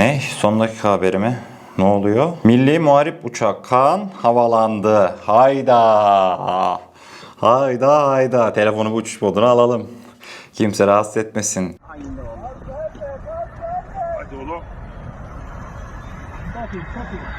Ne? Son dakika haberi mi? Ne oluyor? Milli Muharip Uçak Kaan havalandı. Hayda. Hayda hayda. Telefonu bu uçuş moduna alalım. Kimse rahatsız etmesin. Hadi oğlum. Çok iyi, çok iyi.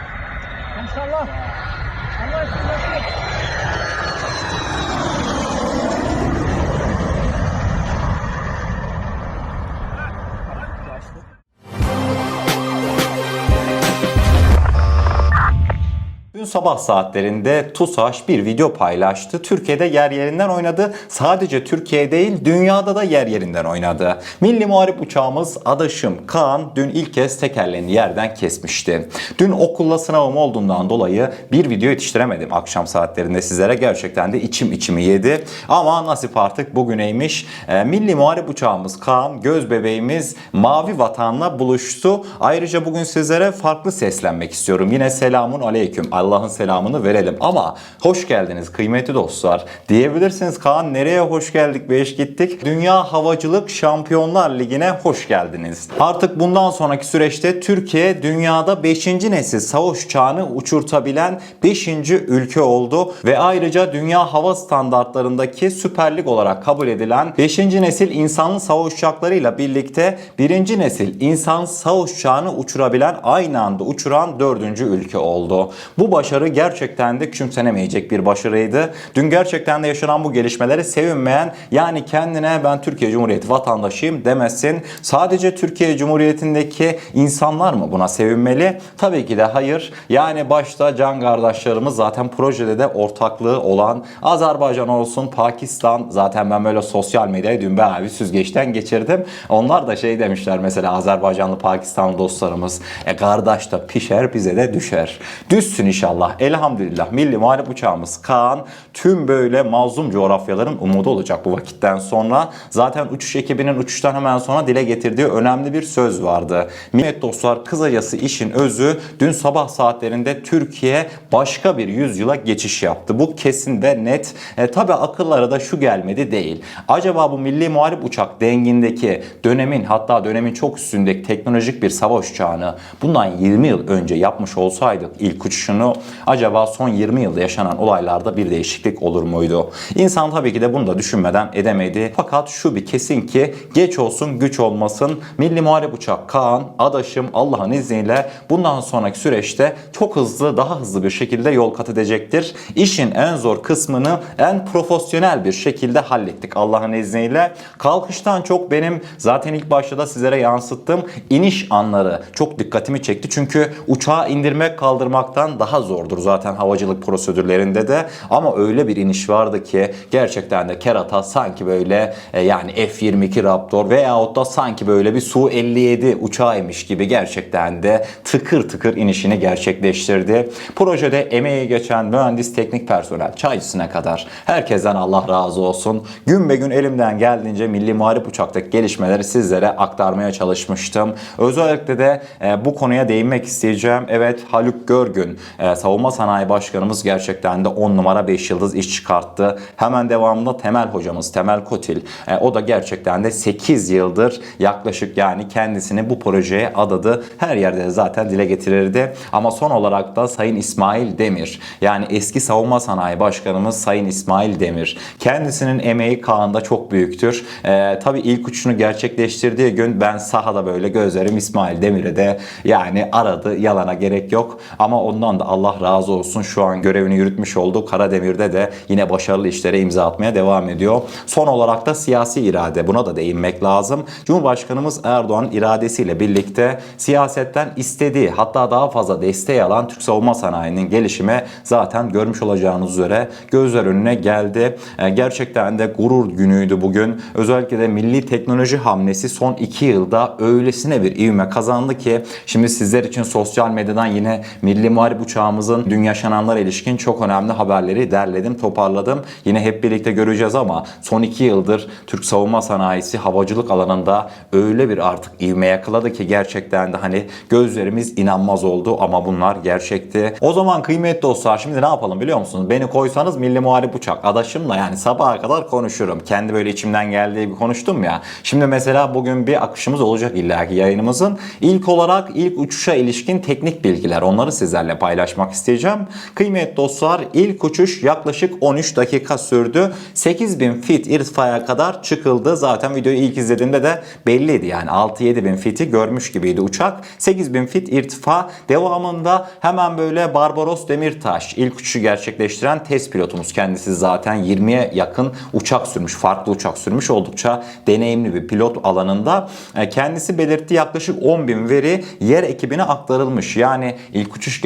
Dün sabah saatlerinde TUSAŞ bir video paylaştı. Türkiye'de yer yerinden oynadı. Sadece Türkiye değil dünyada da yer yerinden oynadı. Milli Muharip uçağımız Adaşım Kaan dün ilk kez tekerleğini yerden kesmişti. Dün okulla sınavım olduğundan dolayı bir video yetiştiremedim akşam saatlerinde sizlere. Gerçekten de içim içimi yedi. Ama nasip artık bugüneymiş. Ee, Milli Muharip uçağımız Kaan, göz bebeğimiz Mavi Vatan'la buluştu. Ayrıca bugün sizlere farklı seslenmek istiyorum. Yine selamun aleyküm. Allah'ın selamını verelim. Ama hoş geldiniz kıymetli dostlar. Diyebilirsiniz Kaan nereye hoş geldik beş gittik. Dünya Havacılık Şampiyonlar Ligi'ne hoş geldiniz. Artık bundan sonraki süreçte Türkiye dünyada 5. nesil savaş uçağını uçurtabilen 5. ülke oldu ve ayrıca dünya hava standartlarındaki Süper Lig olarak kabul edilen 5. nesil insanlı savaş uçaklarıyla birlikte 1. nesil insan savaş uçağını uçurabilen aynı anda uçuran 4. ülke oldu. Bu başarı gerçekten de küçümsenemeyecek bir başarıydı. Dün gerçekten de yaşanan bu gelişmeleri sevinmeyen yani kendine ben Türkiye Cumhuriyeti vatandaşıyım demesin. Sadece Türkiye Cumhuriyeti'ndeki insanlar mı buna sevinmeli? Tabii ki de hayır. Yani başta can kardeşlerimiz zaten projede de ortaklığı olan Azerbaycan olsun, Pakistan zaten ben böyle sosyal medyayı dün bayağı bir süzgeçten geçirdim. Onlar da şey demişler mesela Azerbaycanlı Pakistanlı dostlarımız e kardeş da pişer bize de düşer. Düşsün inşallah. Elhamdülillah milli muharip uçağımız Kaan tüm böyle mazlum coğrafyaların umudu olacak bu vakitten sonra. Zaten uçuş ekibinin uçuştan hemen sonra dile getirdiği önemli bir söz vardı. Millet dostlar kısacası işin özü dün sabah saatlerinde Türkiye başka bir yüzyıla geçiş yaptı. Bu kesin ve net. E, tabi akıllara da şu gelmedi değil. Acaba bu milli muharip uçak dengindeki dönemin hatta dönemin çok üstündeki teknolojik bir savaş uçağını bundan 20 yıl önce yapmış olsaydık ilk uçuşunu acaba son 20 yılda yaşanan olaylarda bir değişiklik olur muydu? İnsan tabii ki de bunu da düşünmeden edemedi. Fakat şu bir kesin ki geç olsun güç olmasın milli muharip uçak Kaan adaşım Allah'ın izniyle bundan sonraki süreçte çok hızlı daha hızlı bir şekilde yol kat edecektir. İşin en zor kısmını en profesyonel bir şekilde hallettik Allah'ın izniyle. Kalkıştan çok benim zaten ilk başta da sizlere yansıttığım iniş anları çok dikkatimi çekti. Çünkü uçağı indirmek kaldırmaktan daha zordur zaten havacılık prosedürlerinde de. Ama öyle bir iniş vardı ki gerçekten de kerata sanki böyle e, yani F-22 Raptor veyahut da sanki böyle bir Su-57 uçağıymış gibi gerçekten de tıkır tıkır inişini gerçekleştirdi. Projede emeği geçen mühendis teknik personel çaycısına kadar herkesten Allah razı olsun. Gün be gün elimden geldiğince Milli Muharip Uçak'taki gelişmeleri sizlere aktarmaya çalışmıştım. Özellikle de e, bu konuya değinmek isteyeceğim. Evet Haluk Görgün e, Savunma Sanayi Başkanımız gerçekten de 10 numara 5 yıldız iş çıkarttı. Hemen devamında Temel hocamız Temel Kotil e, o da gerçekten de 8 yıldır yaklaşık yani kendisini bu projeye adadı. Her yerde de zaten dile getirirdi. Ama son olarak da Sayın İsmail Demir yani eski Savunma Sanayi Başkanımız Sayın İsmail Demir. Kendisinin emeği Kaan'da çok büyüktür. E, tabii ilk uçuşunu gerçekleştirdiği gün ben sahada böyle gözlerim İsmail Demir'e de yani aradı. Yalana gerek yok. Ama ondan da Allah razı olsun şu an görevini yürütmüş olduğu Karademir'de de yine başarılı işlere imza atmaya devam ediyor. Son olarak da siyasi irade. Buna da değinmek lazım. Cumhurbaşkanımız Erdoğan iradesiyle birlikte siyasetten istediği hatta daha fazla desteği alan Türk savunma sanayinin gelişime zaten görmüş olacağınız üzere gözler önüne geldi. Ee, Gerçekten de gurur günüydü bugün. Özellikle de milli teknoloji hamlesi son iki yılda öylesine bir ivme kazandı ki şimdi sizler için sosyal medyadan yine milli muharip uçağımız uçağımızın dün yaşananlara ilişkin çok önemli haberleri derledim, toparladım. Yine hep birlikte göreceğiz ama son iki yıldır Türk savunma sanayisi havacılık alanında öyle bir artık ivme yakaladı ki gerçekten de hani gözlerimiz inanmaz oldu ama bunlar gerçekti. O zaman kıymetli dostlar şimdi ne yapalım biliyor musunuz? Beni koysanız milli muharip uçak adaşımla yani sabaha kadar konuşurum. Kendi böyle içimden geldiği bir konuştum ya. Şimdi mesela bugün bir akışımız olacak illaki yayınımızın. İlk olarak ilk uçuşa ilişkin teknik bilgiler onları sizlerle paylaşmak isteyeceğim. Kıymetli dostlar ilk uçuş yaklaşık 13 dakika sürdü. 8000 fit irtifaya kadar çıkıldı. Zaten videoyu ilk izlediğimde de belliydi yani 6-7 bin fiti görmüş gibiydi uçak. 8000 fit irtifa devamında hemen böyle Barbaros Demirtaş ilk uçuşu gerçekleştiren test pilotumuz kendisi zaten 20'ye yakın uçak sürmüş. Farklı uçak sürmüş oldukça deneyimli bir pilot alanında. E, Kendisi belirtti yaklaşık 10 bin veri yer ekibine aktarılmış. Yani ilk uçuş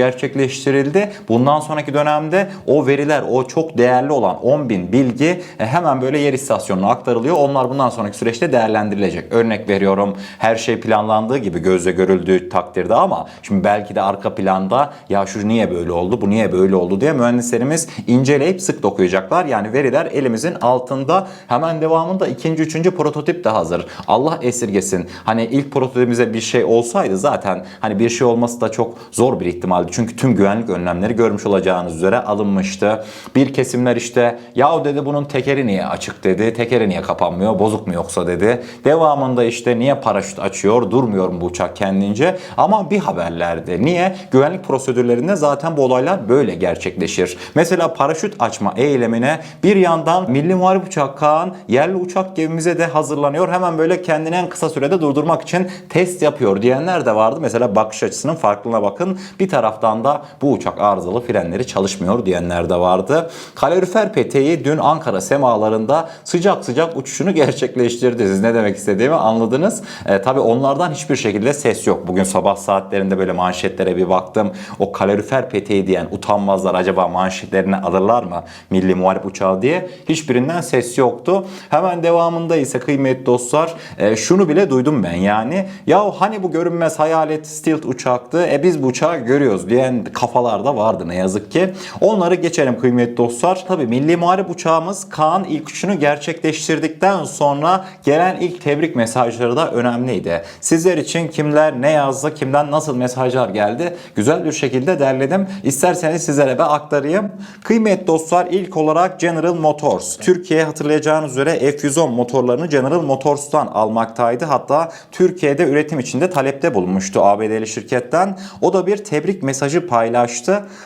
gerçekleştirildi. Bundan sonraki dönemde o veriler o çok değerli olan 10 bin bilgi e, hemen böyle yer istasyonuna aktarılıyor. Onlar bundan sonraki süreçte değerlendirilecek. Örnek veriyorum her şey planlandığı gibi gözle görüldüğü takdirde ama şimdi belki de arka planda ya şu niye böyle oldu bu niye böyle oldu diye mühendislerimiz inceleyip sık dokuyacaklar. Yani veriler elimizin altında hemen devamında ikinci üçüncü prototip de hazır. Allah esirgesin. Hani ilk prototipimize bir şey olsaydı zaten hani bir şey olması da çok zor bir ihtimaldi. Çünkü tüm güvenlik önlemleri görmüş olacağınız üzere alınmıştı. Bir kesimler işte ya dedi bunun tekeri niye açık dedi. Tekeri niye kapanmıyor bozuk mu yoksa dedi. Devamında işte niye paraşüt açıyor durmuyor mu bu uçak kendince. Ama bir haberlerde niye? Güvenlik prosedürlerinde zaten bu olaylar böyle gerçekleşir. Mesela paraşüt açma eylemine bir yandan Milli Muharip Uçak Kaan yerli uçak gemimize de hazırlanıyor. Hemen böyle kendini en kısa sürede durdurmak için test yapıyor diyenler de vardı. Mesela bakış açısının farklılığına bakın. Bir taraftan da bu uçak arızalı frenleri çalışmıyor diyenler de vardı. Kalorifer peteği dün Ankara semalarında sıcak sıcak uçuşunu gerçekleştirdi. Siz ne demek istediğimi anladınız. E, tabii onlardan hiçbir şekilde ses yok. Bugün sabah saatlerinde böyle manşetlere bir baktım. O kalorifer peteği diyen utanmazlar acaba manşetlerini alırlar mı? Milli Muharip Uçağı diye. Hiçbirinden ses yoktu. Hemen devamında ise kıymetli dostlar e, şunu bile duydum ben yani. Ya hani bu görünmez hayalet stealth uçaktı. E biz bu uçağı görüyoruz diyen kafalarda vardı ne yazık ki. Onları geçelim kıymetli dostlar. Tabii Milli Muharip uçağımız Kaan ilk uçuşunu gerçekleştirdikten sonra gelen ilk tebrik mesajları da önemliydi. Sizler için kimler ne yazdı, kimden nasıl mesajlar geldi güzel bir şekilde derledim. İsterseniz sizlere bir aktarayım. Kıymetli dostlar ilk olarak General Motors. Türkiye hatırlayacağınız üzere F-110 motorlarını General Motors'tan almaktaydı. Hatta Türkiye'de üretim içinde talepte bulunmuştu ABD'li şirketten. O da bir tebrik mesajı paylaştı.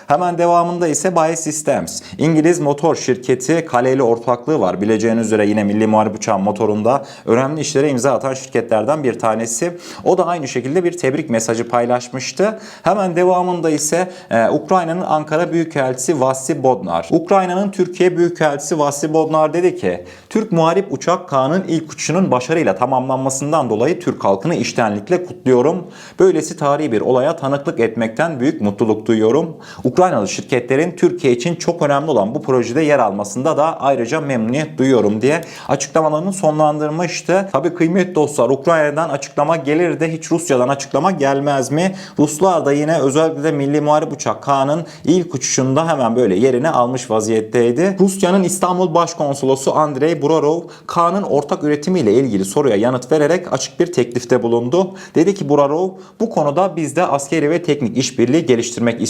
Hemen devamında ise Bae Systems. İngiliz motor şirketi Kaleli ortaklığı var. Bileceğiniz üzere yine Milli Muharip Uçağın motorunda önemli işlere imza atan şirketlerden bir tanesi. O da aynı şekilde bir tebrik mesajı paylaşmıştı. Hemen devamında ise e, Ukrayna'nın Ankara Büyükelçisi Vassi Bodnar. Ukrayna'nın Türkiye Büyükelçisi Vassi Bodnar dedi ki Türk Muharip Uçak Kaan'ın ilk uçuşunun başarıyla tamamlanmasından dolayı Türk halkını iştenlikle kutluyorum. Böylesi tarihi bir olaya tanıklık etmekten büyük mutluluk duyuyorum. Ukraynalı şirketlerin Türkiye için çok önemli olan bu projede yer almasında da ayrıca memnuniyet duyuyorum diye açıklamalarını sonlandırmıştı. Tabii kıymetli dostlar Ukrayna'dan açıklama gelir de hiç Rusya'dan açıklama gelmez mi? Ruslar da yine özellikle de Milli Muharip Uçak Kaan'ın ilk uçuşunda hemen böyle yerini almış vaziyetteydi. Rusya'nın İstanbul Başkonsolosu Andrei Burarov Kaan'ın ortak üretimiyle ilgili soruya yanıt vererek açık bir teklifte bulundu. Dedi ki Burarov bu konuda biz de askeri ve teknik işbirliği geliştirmek istiyoruz.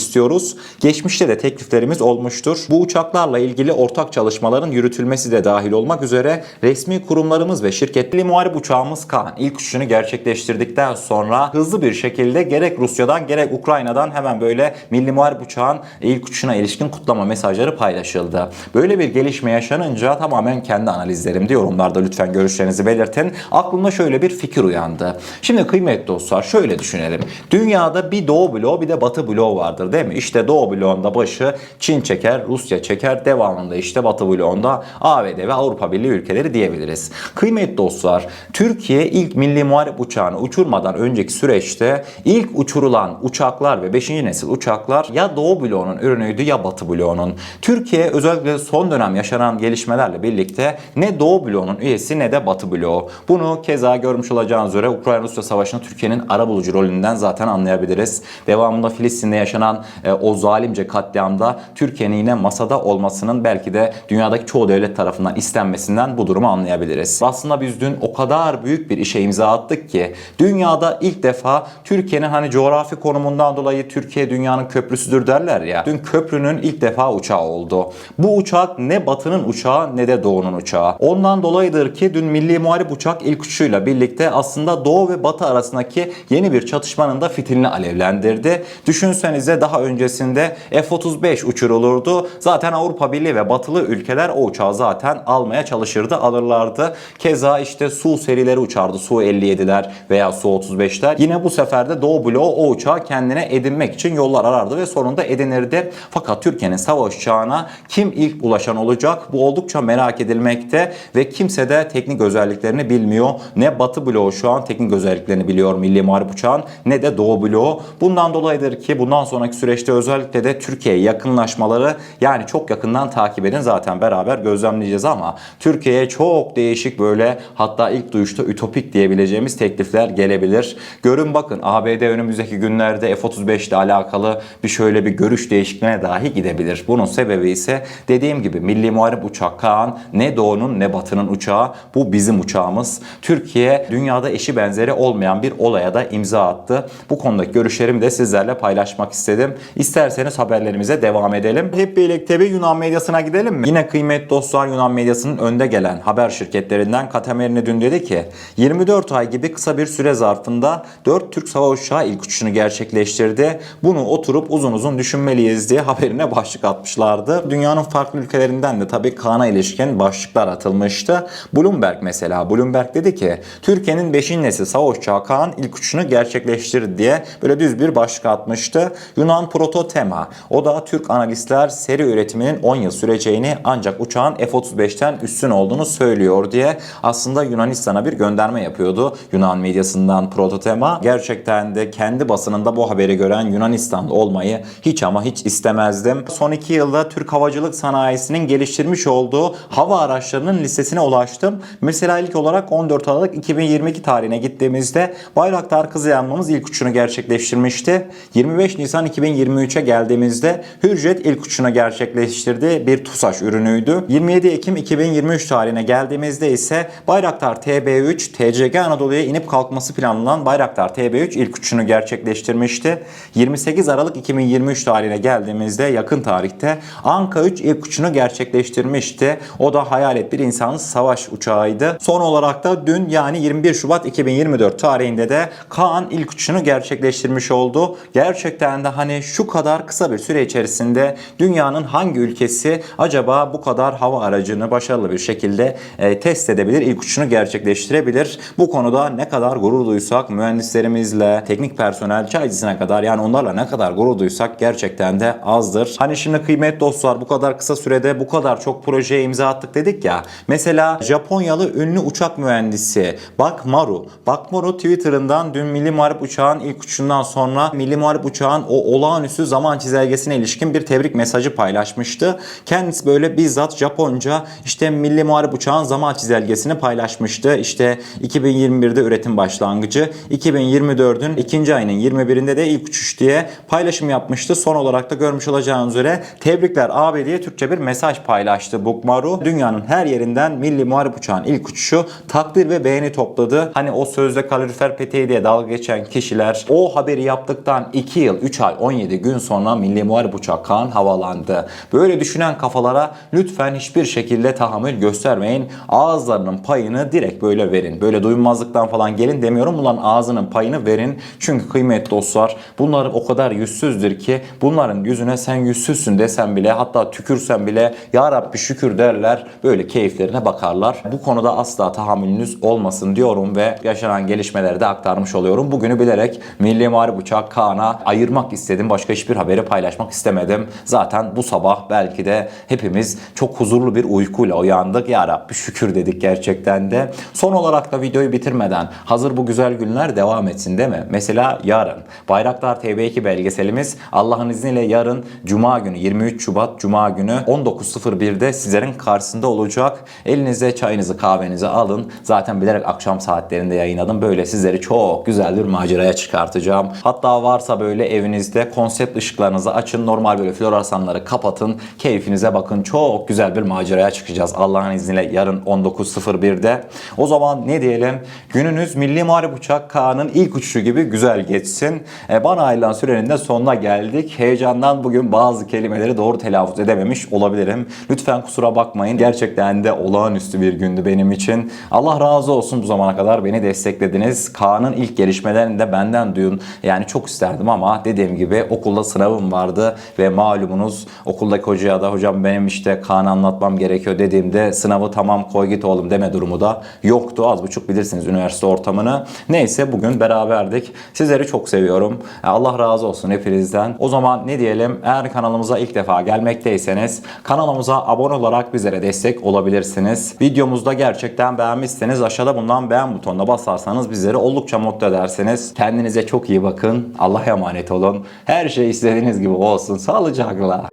Geçmişte de tekliflerimiz olmuştur. Bu uçaklarla ilgili ortak çalışmaların yürütülmesi de dahil olmak üzere resmi kurumlarımız ve şirketli muharip uçağımız Kaan ilk uçuşunu gerçekleştirdikten sonra hızlı bir şekilde gerek Rusya'dan gerek Ukrayna'dan hemen böyle milli muharip uçağın ilk uçuşuna ilişkin kutlama mesajları paylaşıldı. Böyle bir gelişme yaşanınca tamamen kendi analizlerimde yorumlarda lütfen görüşlerinizi belirtin. Aklımda şöyle bir fikir uyandı. Şimdi kıymetli dostlar şöyle düşünelim. Dünyada bir doğu bloğu bir de batı bloğu vardır değil mi? İşte doğu bloğunda başı Çin çeker, Rusya çeker. Devamında işte batı bloğunda ABD ve Avrupa Birliği ülkeleri diyebiliriz. Kıymetli dostlar Türkiye ilk milli muharip uçağını uçurmadan önceki süreçte ilk uçurulan uçaklar ve 5. nesil uçaklar ya doğu bloğunun ürünüydü ya batı bloğunun. Türkiye özellikle son dönem yaşanan gelişmelerle birlikte ne doğu bloğunun üyesi ne de batı bloğu. Bunu keza görmüş olacağınız üzere Ukrayna-Rusya savaşını Türkiye'nin arabulucu rolünden zaten anlayabiliriz. Devamında Filistin'de yaşanan e, o zalimce katliamda Türkiye'nin yine masada olmasının belki de dünyadaki çoğu devlet tarafından istenmesinden bu durumu anlayabiliriz. Aslında biz dün o kadar büyük bir işe imza attık ki dünyada ilk defa Türkiye'nin hani coğrafi konumundan dolayı Türkiye dünyanın köprüsüdür derler ya. Dün köprünün ilk defa uçağı oldu. Bu uçak ne batının uçağı ne de doğunun uçağı. Ondan dolayıdır ki dün Milli Muharip uçak ilk uçuşuyla birlikte aslında doğu ve batı arasındaki yeni bir çatışmanın da fitilini alevlendirdi. Düşünsenize daha öncesinde F-35 uçurulurdu. Zaten Avrupa Birliği ve batılı ülkeler o uçağı zaten almaya çalışırdı, alırlardı. Keza işte Su serileri uçardı. Su-57'ler veya Su-35'ler. Yine bu sefer de Doğu bloğu o uçağı kendine edinmek için yollar arardı ve sonunda edinirdi. Fakat Türkiye'nin savaş uçağına kim ilk ulaşan olacak? Bu oldukça merak edilmekte ve kimse de teknik özelliklerini bilmiyor. Ne Batı bloğu şu an teknik özelliklerini biliyor Milli Muharip Uçağın ne de Doğu bloğu. Bundan dolayıdır ki bundan sonraki süreçte özellikle de Türkiye'ye yakınlaşmaları yani çok yakından takip edin zaten beraber gözlemleyeceğiz ama Türkiye'ye çok değişik böyle hatta ilk duyuşta ütopik diyebileceğimiz teklifler gelebilir. Görün bakın ABD önümüzdeki günlerde F-35 ile alakalı bir şöyle bir görüş değişikliğine dahi gidebilir. Bunun sebebi ise dediğim gibi Milli Muharip Uçak Kaan ne doğunun ne batının uçağı bu bizim uçağımız. Türkiye dünyada eşi benzeri olmayan bir olaya da imza attı. Bu konudaki görüşlerimi de sizlerle paylaşmak istedim. İsterseniz haberlerimize devam edelim. Hep birlikte bir Yunan medyasına gidelim mi? Yine kıymetli dostlar Yunan medyasının önde gelen haber şirketlerinden Katemerini dün dedi ki 24 ay gibi kısa bir süre zarfında 4 Türk savaş uçağı ilk uçuşunu gerçekleştirdi. Bunu oturup uzun uzun düşünmeliyiz diye haberine başlık atmışlardı. Dünyanın farklı ülkelerinden de tabii Kaan'a ilişkin başlıklar atılmıştı. Bloomberg mesela. Bloomberg dedi ki Türkiye'nin 5. nesil savaş uçağı Kaan ilk uçuşunu gerçekleştirdi diye böyle düz bir başlık atmıştı. Yunan Prototema. O da Türk analistler seri üretiminin 10 yıl süreceğini ancak uçağın F-35'ten üstün olduğunu söylüyor diye aslında Yunanistan'a bir gönderme yapıyordu. Yunan medyasından Prototema. Gerçekten de kendi basınında bu haberi gören Yunanistan'da olmayı hiç ama hiç istemezdim. Son iki yılda Türk havacılık sanayisinin geliştirmiş olduğu hava araçlarının listesine ulaştım. Mesela ilk olarak 14 Aralık 2022 tarihine gittiğimizde Bayraktar Kızılyanmamız ilk uçuşunu gerçekleştirmişti. 25 Nisan 2023'e geldiğimizde Hürjet ilk uçuşunu gerçekleştirdi. Bir TUSAŞ ürünüydü. 27 Ekim 2023 tarihine geldiğimizde ise Bayraktar TB3 TCG Anadolu'ya inip kalkması planlanan Bayraktar TB3 ilk uçuşunu gerçekleştirmişti. 28 Aralık 2023 tarihine geldiğimizde yakın tarihte Anka 3 ilk uçuşunu gerçekleştirmişti. O da hayalet bir insanlı savaş uçağıydı. Son olarak da dün yani 21 Şubat 2024 tarihinde de Kaan ilk uçuşunu gerçekleştirmiş oldu. Gerçekten de hani şu kadar kısa bir süre içerisinde dünyanın hangi ülkesi acaba bu kadar hava aracını başarılı bir şekilde e, test edebilir, ilk uçuşunu gerçekleştirebilir. Bu konuda ne kadar gurur duysak mühendislerimizle, teknik personel çaycısına kadar yani onlarla ne kadar gurur duysak gerçekten de azdır. Hani şimdi kıymetli dostlar bu kadar kısa sürede bu kadar çok projeye imza attık dedik ya. Mesela Japonyalı ünlü uçak mühendisi Bakmaru. Bakmaru Twitter'ından dün Milli Muharip Uçağın ilk uçuşundan sonra Milli Muharip Uçağın o olağanüstü zaman çizelgesine ilişkin bir tebrik mesajı paylaşmıştı. Kendisi böyle bizzat Japonca işte Milli Muharip Uçağın zaman çizelgesini paylaşmıştı. İşte 2021'de üretim başlangıcı, 2024'ün ikinci ayının 21'inde de ilk uçuş diye paylaşım yapmıştı. Son olarak da görmüş olacağınız üzere tebrikler abi diye Türkçe bir mesaj paylaştı Bukmaru. Dünyanın her yerinden Milli Muharip Uçağın ilk uçuşu takdir ve beğeni topladı. Hani o sözde kalorifer peteği diye dalga geçen kişiler o haberi yaptıktan 2 yıl 3 ay 17 gün sonra Milli Muharip Uçağı Kaan havalandı. Böyle düşünen kafalara lütfen hiçbir şekilde tahammül göstermeyin. Ağızlarının payını direkt böyle verin. Böyle duymazlıktan falan gelin demiyorum. Ulan ağzının payını verin. Çünkü kıymetli dostlar bunlar o kadar yüzsüzdür ki bunların yüzüne sen yüzsüzsün desen bile hatta tükürsen bile ya Rabbi şükür derler. Böyle keyiflerine bakarlar. Bu konuda asla tahammülünüz olmasın diyorum ve yaşanan gelişmeleri de aktarmış oluyorum. Bugünü bilerek Milli Muharip Uçak Kaan'a ayırmak istedim. Başka hiçbir haberi paylaşmak istemedim. Zaten bu sabah belki de hepimiz çok huzurlu bir uykuyla uyandık. Ya Rabbi şükür dedik gerçekten de. Son olarak da videoyu bitirmeden hazır bu güzel günler devam etsin değil mi? Mesela yarın Bayraktar TB2 belgeselimiz Allah'ın izniyle yarın Cuma günü 23 Şubat Cuma günü 19.01'de sizlerin karşısında olacak. Elinize çayınızı kahvenizi alın. Zaten bilerek akşam saatlerinde yayınladım. Böyle sizleri çok güzel bir maceraya çıkartacağım. Hatta varsa böyle evinizde konsept ışıklarınızı açın. Normal böyle floresanları kapatın. Keyfinize bakın. Çok güzel bir maceraya çıkacağız. Allah'ın izniyle yarın 19.01'de. O zaman ne diyelim? Gününüz Milli Muharip Uçak K'nın ilk uçuşu gibi güzel geçsin. E, bana ayrılan sürenin de sonuna geldik. Heyecandan bugün bazı kelimeleri doğru telaffuz edememiş olabilirim. Lütfen kusura bakmayın. Gerçekten de olağanüstü bir gündü benim için. Allah razı olsun bu zamana kadar beni desteklediniz. Kaan'ın ilk gelişmelerini de benden duyun. Yani çok isterdim ama dediğim gibi okulda sınavım vardı ve malumunuz okuldaki hocaya da hocam benim işte Kaan'ı anlatmam gerekiyor dediğimde sınavı tamam koy git oğlum deme durumu da yoktu. Az buçuk bilirsiniz üniversite ortamını. Neyse bugün beraberdik. Sizleri çok seviyorum. Allah razı olsun hepinizden. O zaman ne diyelim eğer kanalımıza ilk defa gelmekteyseniz kanalımıza abone olarak bizlere destek olabilirsiniz. Videomuzda gerçekten beğenmişseniz aşağıda bulunan beğen butonuna basarsanız bizleri oldukça mutlu edersiniz. Kendinize çok iyi bakın. Allah'a emanet olun. Her şey istediğiniz gibi olsun. Sağlıcakla.